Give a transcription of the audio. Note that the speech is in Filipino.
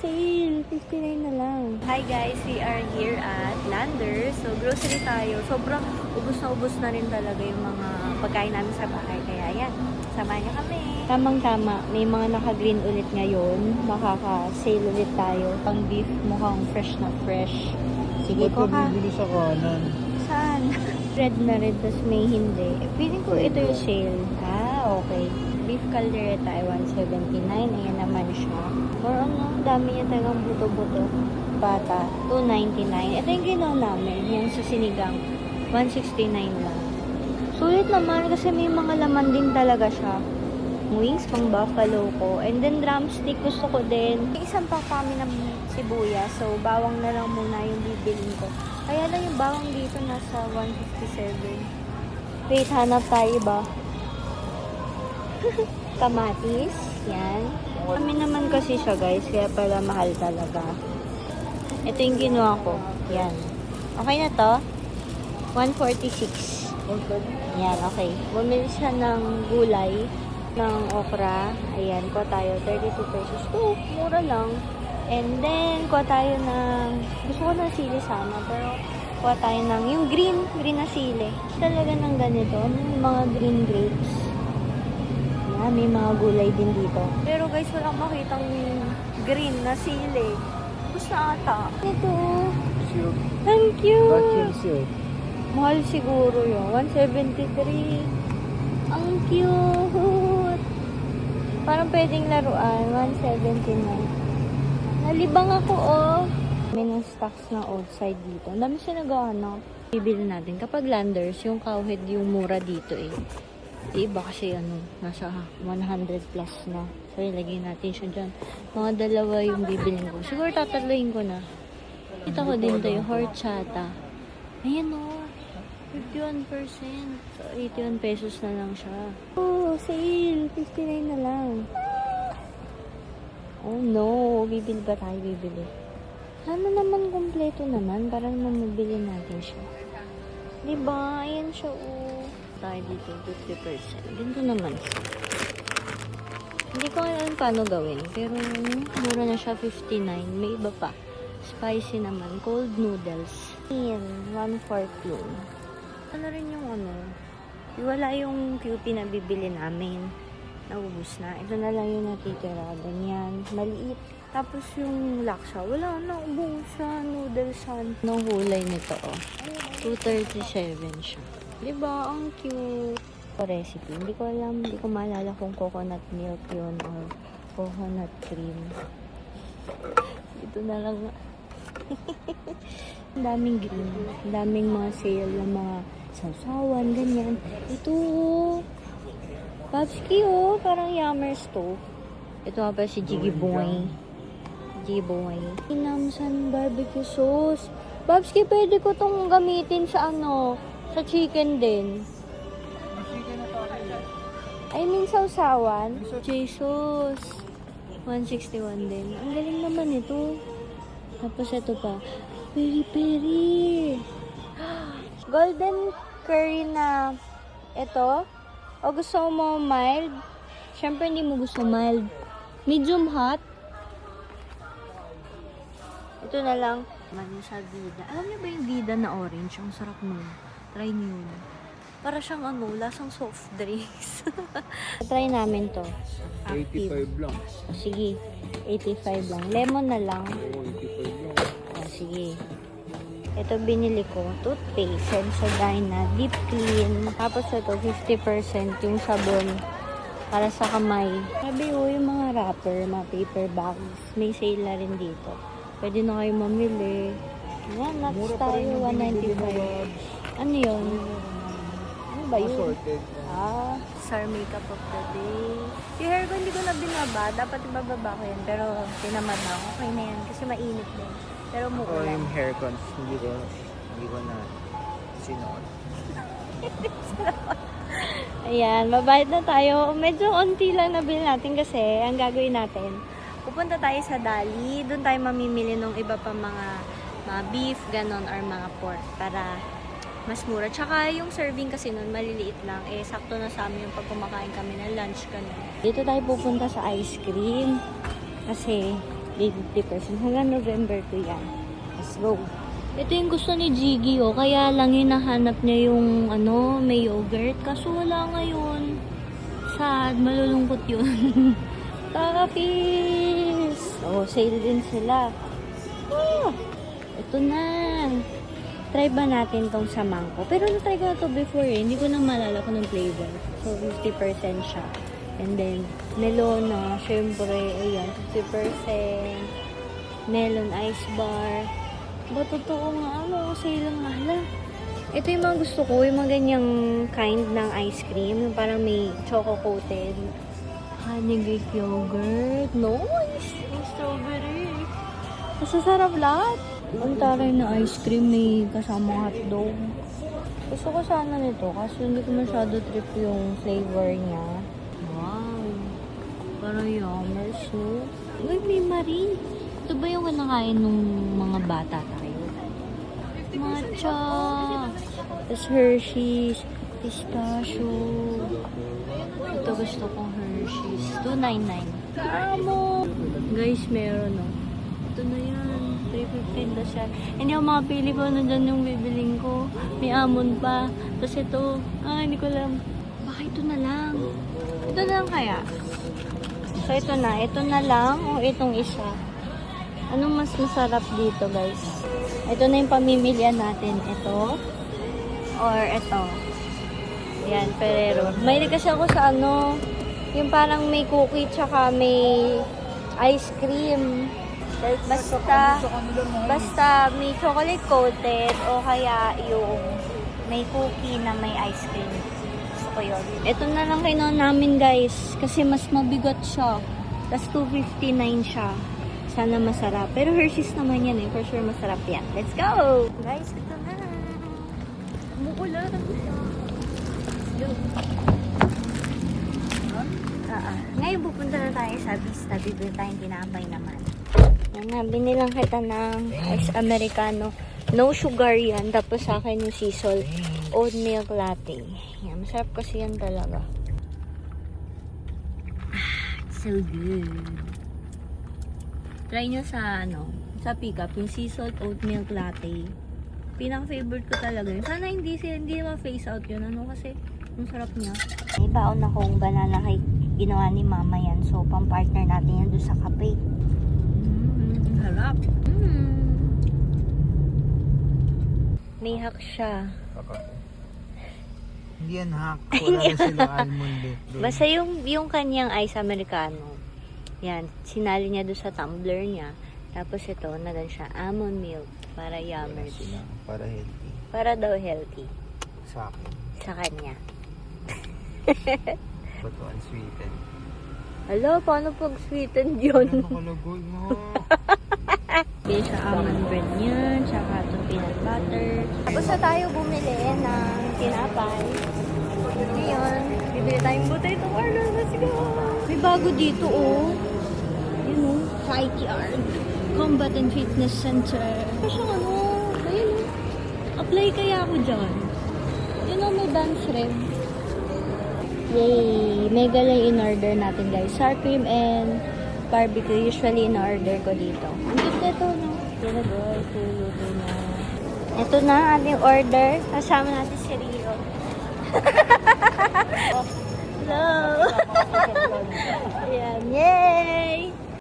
sale! 59 na lang. Hi guys, we are here at Landers. So, grocery tayo. Sobrang ubos na ubos na rin talaga yung mga pagkain namin sa bahay. Kaya yan, samahan niyo kami. Tamang-tama, may mga naka-green ulit ngayon. Makaka-sale ulit tayo. Pang beef, mukhang fresh na fresh. Sige ko ka bibili sa kanan? Saan? red na red, tas may hindi. Feeling ko ito yung sale. Ah, okay. Beef caldereta ay 179. Ayan naman siya. More on, dami niya talagang buto-buto. Bata, 299. Ito yung ginawa namin. Yung sa sinigang, 169 lang. Sulit naman kasi may mga laman din talaga siya. Wings, pang buffalo ko. And then drumstick, gusto ko din. Isang pa kami ng sibuyas. So, bawang na lang muna yung bibilin ko. Kaya lang yung bawang dito nasa 157. Wait, hanap tayo ba? Kamatis. Yan. Kami naman kasi siya guys, kaya pala mahal talaga. Ito yung ginawa ko. Yan. Okay na to? 146. Yan, okay. Bumili siya ng gulay, ng okra. Ayan, kuha tayo. 32 pesos. To, mura lang. And then, kuha tayo ng... Gusto ko ng sili sana, pero kuha tayo ng... Yung green, green na sili. Talaga ng ganito. Mga green grapes. Yan, may mga gulay din dito. Pero guys, walang makitang green na sili. Gusto ata. Ito. Silk. Thank you. Vacuum silk. Mahal siguro yun. 173. Ang cute. Parang pwedeng laruan. 179. Nalibang ako, oh. May nang stocks na outside dito. Ang dami siya naghahanap. Bibili natin. Kapag landers, yung cowhead yung mura dito eh. Yung Iba kasi ano, nasa 100 plus na. So, ilagay natin siya dyan. Mga dalawa yung bibilin ko. Siguro tatalayin ko na. Kita ko din to yung horchata. Ayan o. 51%. So, 81 pesos na lang siya. Oh, sale. 59 na lang. Oh no. Bibili ba tayo? Bibili. Sana naman kompleto naman para naman mabili natin siya. Diba? Ayan siya oh. Tayo dito, 50%. Ganito naman siya. Hindi ko alam paano gawin. Pero mura na siya 59. May iba pa. Spicy naman. Cold noodles. Ayan. One fourth yun. Ano rin yung ano. Wala yung QP na bibili namin. Naubos na. Ito na lang yung natitira. Ganyan. Maliit. Tapos yung laksa. Wala na. Ubus siya. Noodles siya. Anong hulay nito oh. 237 siya. Diba? Ang cute recipe. Hindi ko alam, hindi ko maalala kung coconut milk yun or coconut cream. Ito na lang. Ang daming green. Ang daming mga sale ng mga sausawan, ganyan. Ito, Babski, oh. Parang Yummers to. Ito nga pa si Jiggy Boy. Jiggy Boy. Inamsan barbecue sauce. Babski, pwede ko tong gamitin sa ano, sa chicken din. I mean, sausawan. Jesus. 161 din. Ang galing naman ito. Tapos ito pa. Peri peri. Golden curry na ito. O gusto mo mild? Siyempre hindi mo gusto mild. Medium hot. Ito na lang. Mani sa vida. Alam niyo ba yung vida na orange? Ang sarap nun. Try niyo yun. Para siyang ano, lasang soft drinks. Try namin to. Active. 85 lang. O, sige, 85 lang. Lemon na lang. Oo, 85 lang. O, sige. Ito binili ko, toothpaste, Sensodyne na deep clean. Tapos ito, 50% yung sabon para sa kamay. Sabi ko, yung mga wrapper, mga paper bags, may sale na rin dito. Pwede na kayo mamili. Yan, nuts tayo, yung binibili mo, 195. Ano yun? Ano ba yun? Assorted. Ah, Star Makeup of the Day. Yung hair ko hindi ko na binaba. Dapat ibababa ko yan. Pero tinamad na ako. Okay na yan. Kasi mainit din. Pero Ako mukha yung hair cons, hindi ko, hindi ko na sinuot. Ayan, mabayad na tayo. Medyo onti lang nabili natin kasi ang gagawin natin, pupunta tayo sa Dali. Doon tayo mamimili ng iba pa mga, mga beef, ganon, or mga pork para mas mura. Tsaka yung serving kasi nun, maliliit lang. Eh, sakto na sa amin yung pag kumakain kami ng lunch ganun. Dito tayo pupunta sa ice cream. Kasi, May 50%. Hanggang November 2 yan. Let's go. Ito yung gusto ni Jiggy, oh. Kaya lang hinahanap niya yung, ano, may yogurt. Kaso wala ngayon. Sad. Malulungkot yun. Kakapis! Oh, sale din sila. Ah, ito na. Try ba natin tong sa mango? Pero na-try ko na to before eh. Hindi ko na malala kung ng flavor. So, 50% siya. And then, melona, syempre, ayan, 50%. Melon ice bar. Ba, totoo nga, ano, sale nga, hala. Ito yung mga gusto ko, yung mga ganyang kind ng ice cream, yung parang may choco-coated. Honey Greek yogurt. Nice! Yung strawberry. Masasarap lahat. Ang taray na ice cream may kasama hotdog. Gusto ko sana nito kasi hindi ko masyado trip yung flavor niya. Wow! Parang yummers, no? Uy, may Marie! Ito ba yung kinakain nung mga bata tayo? Matcha! Tapos Hershey's, pistachio. Ito gusto kong Hershey's. 299. Amo! Guys, meron no. Ito na yan. 315 na siya. Hindi ako makapili ko na dyan yung bibiling ko. May amon pa. Tapos ito, ah, hindi ko alam. Baka ito na lang. Ito na lang kaya? So, ito na. Ito na lang o itong isa. Anong mas masarap dito, guys? Ito na yung pamimilian natin. Ito or ito. Yan, Ferrero. May kasi ako sa ano, yung parang may cookie tsaka may ice cream. Basta, basta may chocolate coated o kaya yung may cookie na may ice cream. Gusto ko yun. Ito na lang kinuha namin guys, kasi mas mabigat siya. Tapos 259 siya. Sana masarap. Pero Hershey's naman yan eh. For sure masarap yan. Let's go! Guys, ito na. Umuulan. Yun. Ah, ah. Ngayon pupunta na tayo sa Vista. Bibili tayong tinapay naman. Yan na, binilang kita ng ice americano. No sugar yan. Tapos sa akin yung sea salt oat milk latte. Yan, masarap kasi yan talaga. Ah, it's so good. Try nyo sa ano, sa pickup, yung sea salt oat milk latte. Pinaka-favorite ko talaga yun. Sana hindi, hindi naman face out yun. Ano kasi, ang sarap niya. May baon akong banana cake ginawa ni mama yan. So, pang-partner natin yan doon sa kape. Mm, harap. Mm. May hack siya. Hindi yan hack. Wala na silang almond eh. Basta yung, yung kanyang ice americano. Yan, sinali niya doon sa tumbler niya. Tapos ito, nagan siya almond milk para Wala yummers. sila. Para healthy. Para daw healthy Sa akin. sa kanya. Bato unsweetened. Hello, paano pag sweetened yun? Ano nakalagoy mo? Bili siya almond bread niya, tsaka itong peanut butter. Tapos na tayo bumili ng tinapay. Ngayon, bibili tayong potato corner. Let's go! May bago dito, oh. Yun, oh. Fight Yard. Combat and Fitness Center. Siyang ano? Ayun, oh. Apply kaya ako dyan. Yun, oh, may dance rev. Yay! Mega lang in-order natin, guys. Sour cream and barbecue. Usually, in-order ko dito. Ang ganda ito, no? Yan na, guys. Luluto na. Ito na, ang ating order. Kasama natin si Rio. Hello! Ayan, yay!